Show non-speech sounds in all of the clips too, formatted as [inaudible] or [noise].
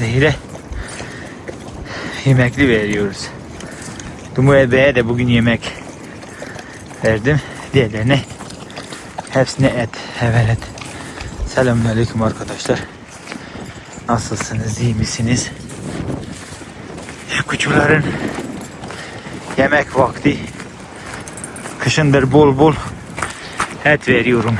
Zehir'e yemekli veriyoruz. Dumu Ebe'ye de bugün yemek verdim. Diğerlerine hepsine et, evet. Selamünaleyküm arkadaşlar. Nasılsınız, iyi misiniz? Kuçuların yemek vakti. Kışındır bol bol et veriyorum.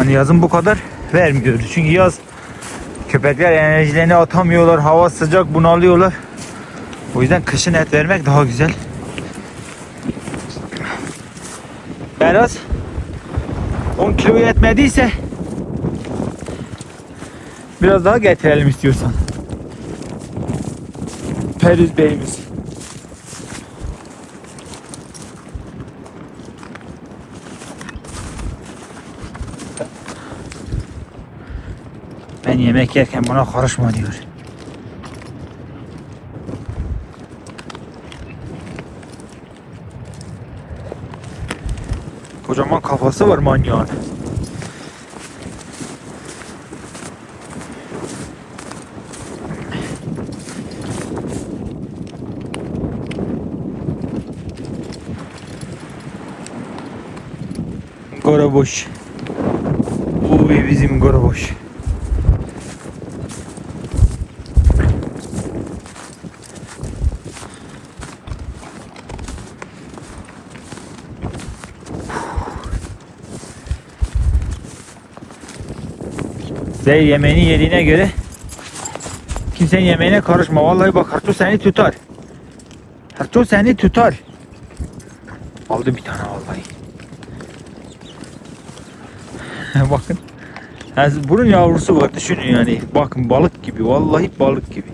Hani yazın bu kadar vermiyordu. Çünkü yaz köpekler enerjilerini atamıyorlar. Hava sıcak bunalıyorlar. O yüzden kışın et vermek daha güzel. Biraz 10 kilo yetmediyse biraz daha getirelim istiyorsan. Perüz Bey'imiz. Yemek yerken buna karışma diyor. Kocaman kafası var manyağın. Goroboş. Uy bizim Goroboş. Zey yemeğini yediğine göre kimsenin yemeğine karışma. Vallahi bak Artu seni tutar. Artu seni tutar. Aldı bir tane vallahi. [laughs] Bakın. Yani bunun yavrusu var düşünün yani. Bakın balık gibi. Vallahi balık gibi.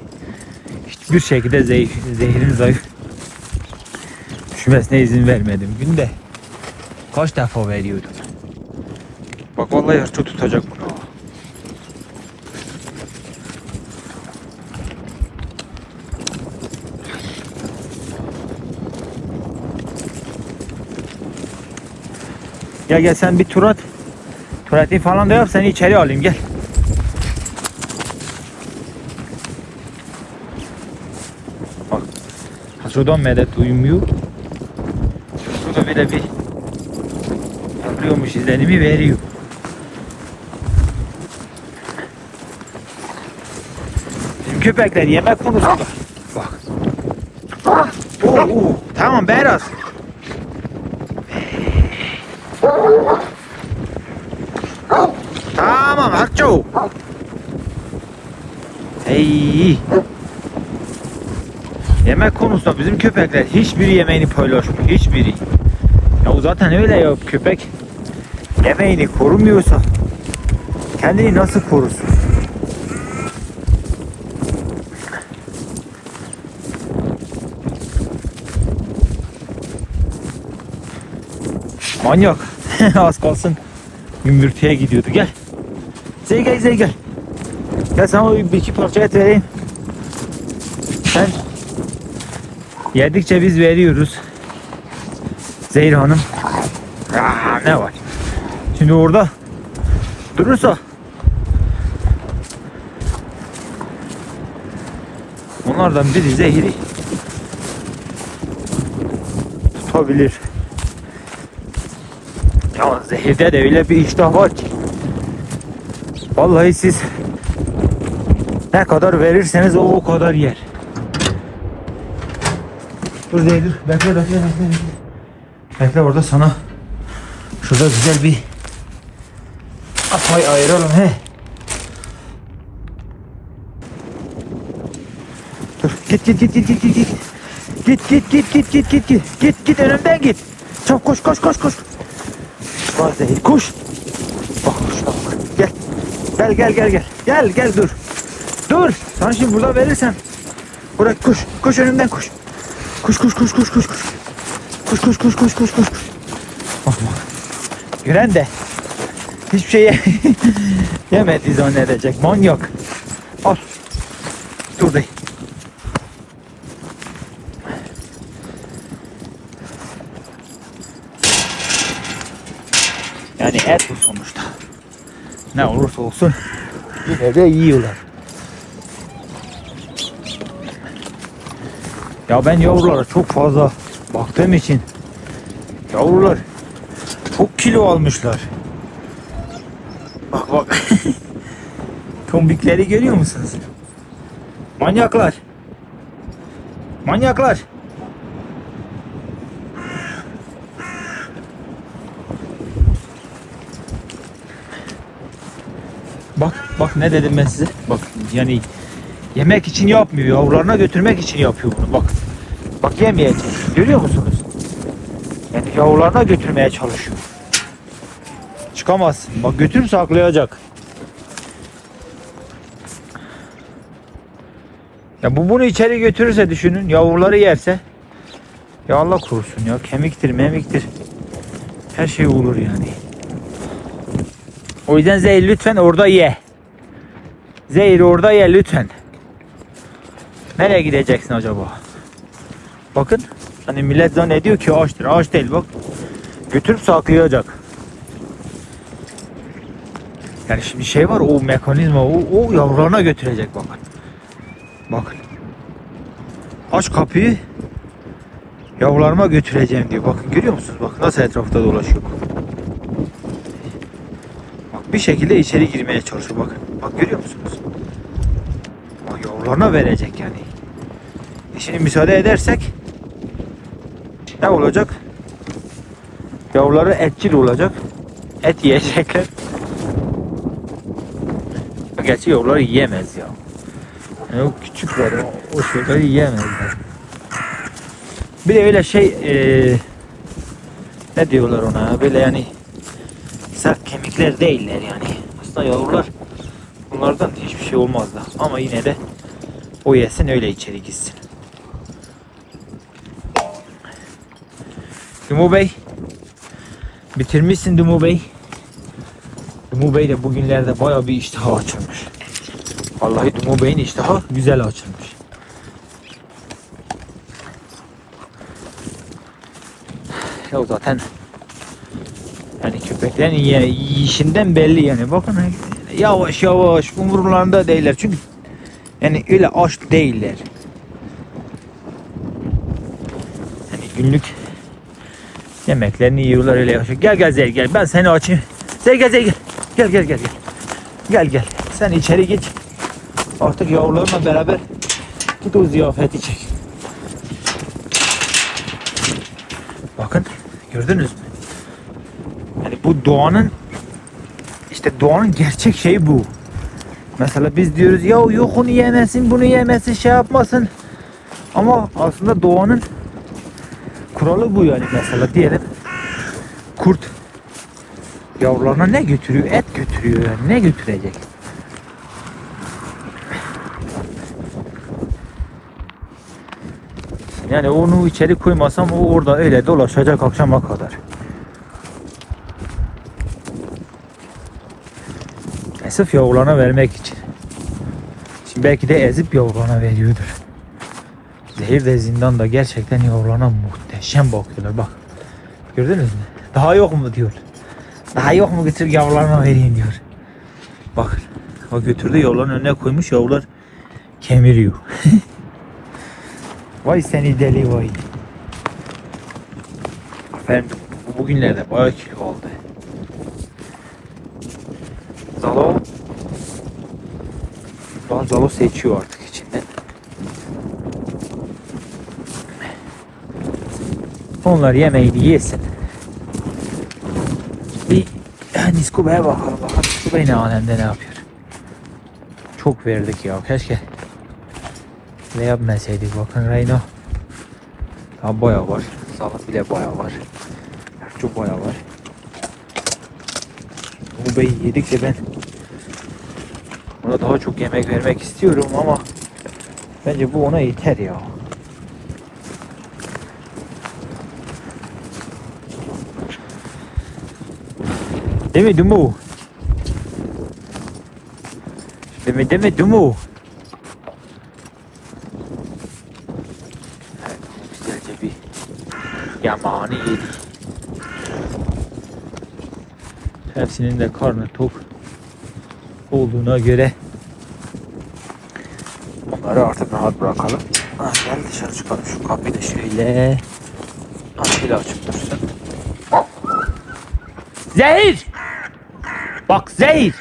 Hiçbir şekilde zehir, zehrin zayıf düşmesine izin vermedim. Günde kaç defa veriyordum. Bak vallahi Artu tutacak bunu. Gel gel sen bir tur at. Tuvaletini falan da yap seni içeri alayım gel. Bak. Şuradan medet uyumuyor. Şurada böyle bir yapıyormuş izlenimi veriyor. Bizim köpekler yemek konusunda. Bak. Oo, oo. Tamam Beraz. Tamam Harço. Hey. Yemek konusunda bizim köpekler hiçbiri yemeğini paylaşmıyor. Hiçbiri. Ya zaten öyle ya köpek yemeğini korumuyorsa kendini nasıl korusun? Manyak. [laughs] Az kalsın gümbürtüye gidiyordu. Gel. Zey gel Zey gel. Gel sana bir iki parça et vereyim. Sen yedikçe biz veriyoruz. Zehir Hanım. Aa, ne var? Şimdi orada durursa onlardan biri zehiri tutabilir. Ya zehirde de öyle bir iştah var ki. Vallahi siz ne kadar verirseniz o o kadar yer. Dur değil dur. Bekle bekle bekle. Bekle, bekle orada sana şurada güzel bir apay ayıralım he. Dur git git git git git git git. Git git git git git git git. Git git önümden git. Çabuk koş koş koş koş. Değil. Koş. Bak şuna bak. Gel. Gel gel gel gel. Gel gel dur. Dur. Sana şimdi burada verirsem. Bırak koş. Koş önümden koş. Koş koş koş koş koş koş. Koş koş koş koş koş koş. Bak bak. Gören de hiçbir şey ye- [laughs] yemedi zannedecek. Manyak. Al. Dur değil. Yani et bu sonuçta. Ne olursa olsun yine de yiyorlar. Ya ben yavrulara çok fazla baktığım için yavrular çok kilo almışlar. Bak bak. [laughs] Tombikleri görüyor musunuz? Manyaklar. Manyaklar. Bak bak ne dedim ben size. Bak yani yemek için yapmıyor. Yavrularına götürmek için yapıyor bunu. Bak. Bak yemeyecek. Görüyor musunuz? Yani yavrularına götürmeye çalışıyor. Çıkamazsın. Bak götürüp saklayacak. Ya bu bunu içeri götürürse düşünün yavruları yerse ya Allah korusun ya kemiktir memiktir her şey olur yani. O yüzden zehir lütfen orada ye. Zehir orada ye lütfen. Nereye gideceksin acaba? Bakın hani millet zannediyor ki açtır. Aç değil bak. Götürüp saklayacak. Yani şimdi şey var o mekanizma o, o yavrularına götürecek bakın. Bakın. Aç kapıyı. Yavrularıma götüreceğim diyor. Bakın görüyor musunuz? Bak nasıl etrafta dolaşıyor. Bir şekilde içeri girmeye çalışıyor. Bakın. Bak görüyor musunuz? Bak yavrularına verecek yani. E şimdi müsaade edersek ne olacak? Yavruları etçil olacak. Et yiyecekler. [laughs] Gerçi yavruları yiyemez ya. Yani o küçükler o, o şeyleri yiyemezler. Bir de öyle şey eee, ne diyorlar ona böyle yani sert kemikler değiller yani. Aslında yavrular bunlardan hiçbir şey olmaz da ama yine de o yesin öyle içeri gitsin. Dumu Bey bitirmişsin Dumu Bey. Dumu Bey de bugünlerde baya bir iştah açılmış. Vallahi Dumu Bey'in iştahı güzel açılmış. Ya zaten yani köpeklerin yiyişinden belli yani. Bakın yavaş yavaş umurlarında değiller. Çünkü yani öyle aç değiller. Yani günlük yemeklerini yiyorlar öyle yavaş. Gel gel Zey gel ben seni açayım. Zey gel gel. Gel gel gel gel. Gel. Sen içeri git. Artık yavrularla beraber git o ziyafeti çek. Bakın gördünüz mü? Bu doğanın işte doğanın gerçek şeyi bu. Mesela biz diyoruz ya yok onu yemesin bunu yemesin şey yapmasın. Ama aslında doğanın kuralı bu yani mesela diyelim kurt yavrularına ne götürüyor? Et götürüyor yani ne götürecek? Yani onu içeri koymasam o orada öyle dolaşacak akşama kadar. Sırf yavrularına vermek için. Şimdi belki de ezip yavrularına veriyordur. Zehir de zindan da gerçekten yavrularına muhteşem bakıyorlar bak. Gördünüz mü? Daha yok mu diyor. Daha yok mu götür yavrularına vereyim diyor. Bak. O götürdü yavruların önüne koymuş yavrular kemiriyor. [laughs] Vay seni deli vay. Bu bugünlerde bayağı kilo oldu. Zalo Şu an Zalo seçiyor artık içinden. Onlar yemeğini yesin. Bir Nisko Bey'e bakalım. Bakalım Nisko Bey ne alemde ne yapıyor. Çok verdik ya. Keşke ne yapmasaydık bakın Reyna. Daha baya var. Salat bile baya var. Çok baya var. Bu bey yedikçe ben ona daha çok yemek vermek istiyorum ama bence bu ona yeter ya. Değil mi değil mi Dumu? Güzelce bir yamağını yedik. Hepsinin de karnı tok olduğuna göre onları artık rahat bırakalım. Ha, gel dışarı çıkalım. Şu kapıyı da şöyle şöyle açıp dursun. Zehir! Bak zehir!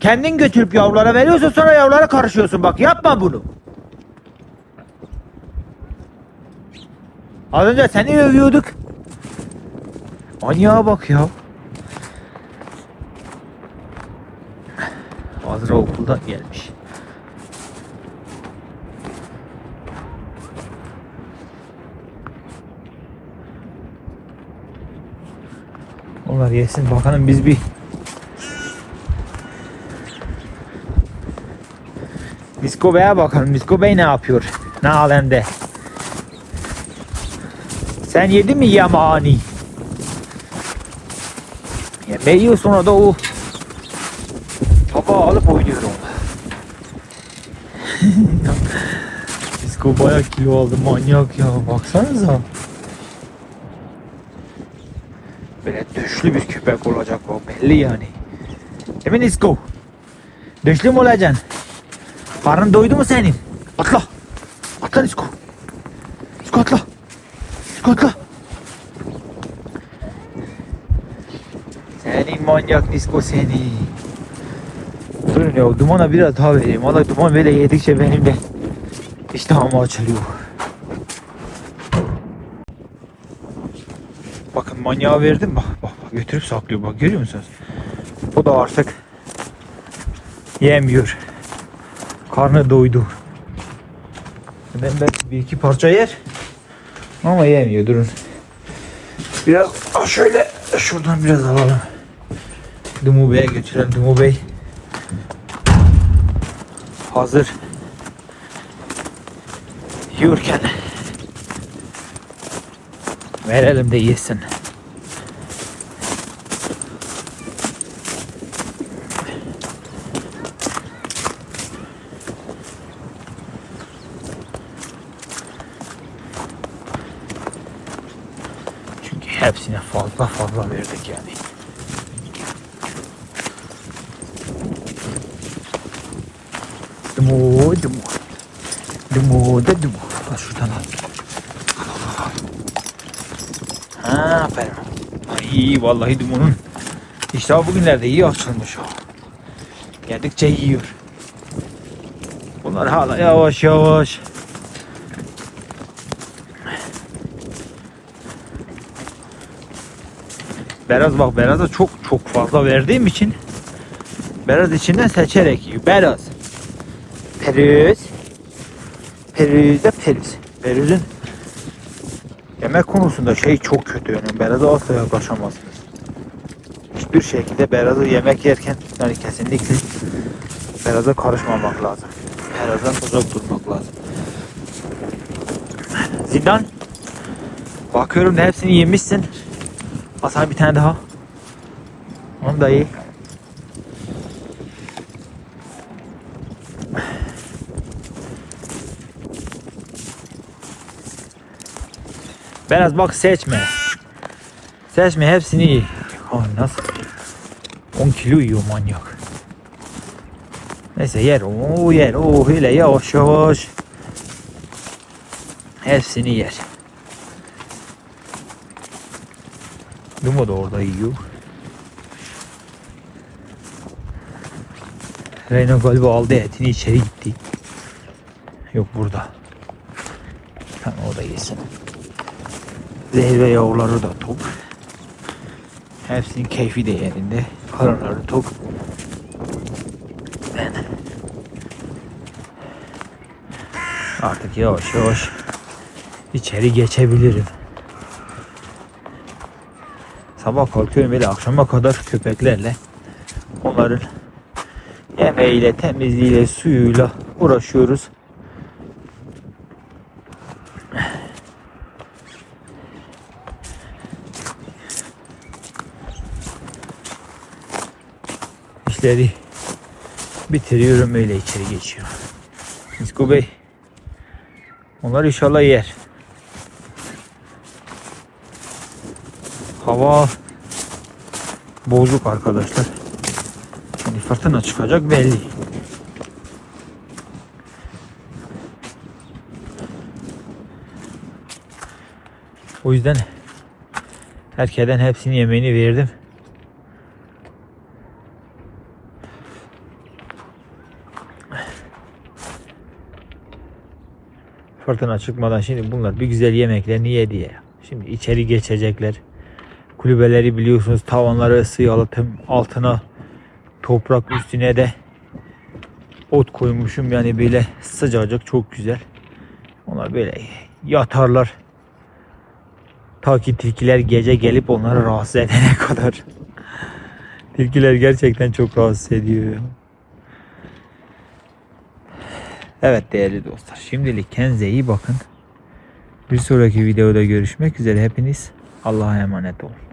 Kendin götürüp yavrulara veriyorsun sonra yavrulara karışıyorsun. Bak yapma bunu. Az önce seni övüyorduk. Manyağa bak ya. Azra okuldan gelmiş. Onlar yesin bakalım biz bir Misko Bey'e bakalım. Misko Bey ne yapıyor? Ne alemde? Sen yedin mi yamani? Yemeği yiyor sonra da o alıp oynuyor onunla. Misko bayağı kilo aldı manyak ya baksanıza. Böyle döşlü bir köpek olacak o belli yani. Değil mi Nisko? Döşlü mü olacaksın? Karnın doydu mu senin? Atla. Atla Nisko. Nisko atla. Nisko atla. Senin manyak Nisko seni. Ya dumana biraz daha vereyim. Valla duman böyle yedikçe benim de iştahım açılıyor. Bakın manyağı verdim bak, bak bak götürüp saklıyor bak görüyor musunuz? O da artık yemiyor. Karnı doydu. Ben belki bir iki parça yer. Ama yemiyor durun. Biraz ah, şöyle şuradan biraz alalım. Dumu Bey'e götürelim. Dumu Bey hazır yiyorken verelim de yesin. Çünkü hepsine fazla fazla verdik yani. Dumu, dumu. Dumu da dumu. Al şuradan al. Ha, aferin. Ay vallahi dumunun iştahı bugünlerde iyi açılmış o. Yedikçe yiyor. Bunlar hala yavaş yavaş. Beraz bak Beraz'a çok çok fazla verdiğim için Beraz içinden seçerek yiyor. Beraz. Perüz. Perüz de perüz. Perüz'ün yemek konusunda şey çok kötü yani. Beraz'a asla yaklaşamazsınız. Hiçbir şekilde Beraz'ı yemek yerken yani kesinlikle Beraz'a karışmamak lazım. Beraz'dan uzak durmak lazım. Zindan. Bakıyorum da hepsini yemişsin. Al sana bir tane daha. Onu da iyi. Biraz bak seçme. Seçme hepsini iyi. Ay nasıl? 10 kilo yiyor manyak. Neyse yer o yer o öyle yavaş yavaş. Hepsini yer. Dumo da orada yiyor. Reyna galiba aldı etini içeri gitti. Yok burada. Tamam o da yesin. Zehir ve yavruları da tok. Hepsinin keyfi de yerinde. Karınları tok. Ben artık yavaş yavaş içeri geçebilirim. Sabah kalkıyorum böyle akşama kadar köpeklerle onların yemeğiyle, temizliğiyle, suyuyla uğraşıyoruz. İşleri bitiriyorum öyle içeri geçiyorum. Misko Bey onlar inşallah yer. Hava bozuk arkadaşlar. Şimdi fırtına çıkacak belli. O yüzden herkesten hepsini yemeğini verdim. Fırtına çıkmadan şimdi bunlar bir güzel yemeklerini yedi ya. Şimdi içeri geçecekler. Kulübeleri biliyorsunuz tavanları ısı yalıtım altına toprak üstüne de ot koymuşum yani böyle sıcacık çok güzel. Onlar böyle yatarlar. Ta ki tilkiler gece gelip onları rahatsız edene [laughs] kadar. tilkiler gerçekten çok rahatsız ediyor. ya. Evet değerli dostlar. Şimdilik kendinize iyi bakın. Bir sonraki videoda görüşmek üzere hepiniz. Allah'a emanet olun.